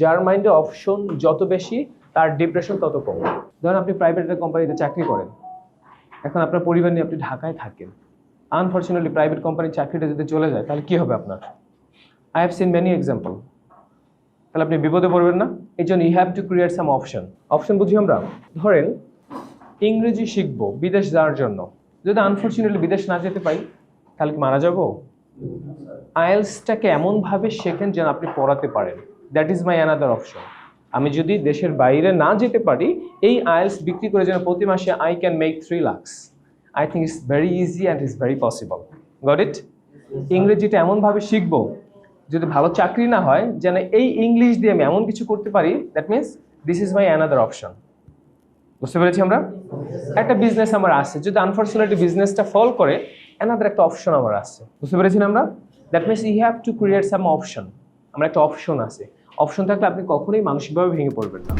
যার মাইন্ডে অপশন যত বেশি, তার ডিপ্রেশন তত কম। ধরেন আপনি প্রাইভেট একটা কোম্পানিতে চাকরি করেন। এখন আপনার পরিবার নিয়ে আপনি ঢাকায় থাকেন। আনফর্চুনেটলি প্রাইভেট কোম্পানির চাকরিটা যদি চলে যায়, তাহলে কী হবে আপনার? I have seen many example তাহলে আপনি বিপদে পড়বেন না। এই জন্য you have to create some option option বুঝি আমরা? ধরেন, ইংরেজি শিখব বিদেশ যাওয়ার জন্য। যদি আনফর্চুনেটলি বিদেশ না যেতে পারি, তাহলে কি মারা যাব? আইএলসটাকে এমনভাবে শেখেন যেন আপনি পড়াতে পারেন। That is my another option আমি যদি দেশের বাইরে না যেতে পারি, এই আইএলস বিক্রি করে যেন প্রতি মাসে I can make three lakhs I think it's very easy and it's very possible got it ইংরেজিটা এমনভাবে শিখব, যদি ভালো চাকরি না হয়, যেন এই ইংলিশ দিয়ে আমি এমন কিছু করতে পারি that means this is my another option বুঝতে পেরেছি আমরা? একটা বিজনেস আমার আছে, যদি আনফর্চুনেটলি বিজনেসটা ফল করে অ্যানাদার একটা অপশন আমার আছে। বুঝতে পেরেছি আমরা? That means you have to create some option আমার একটা অপশন আছে। অপশন থাকলে আপনি কখনোই মানসিকভাবে ভেঙে পড়বেন না।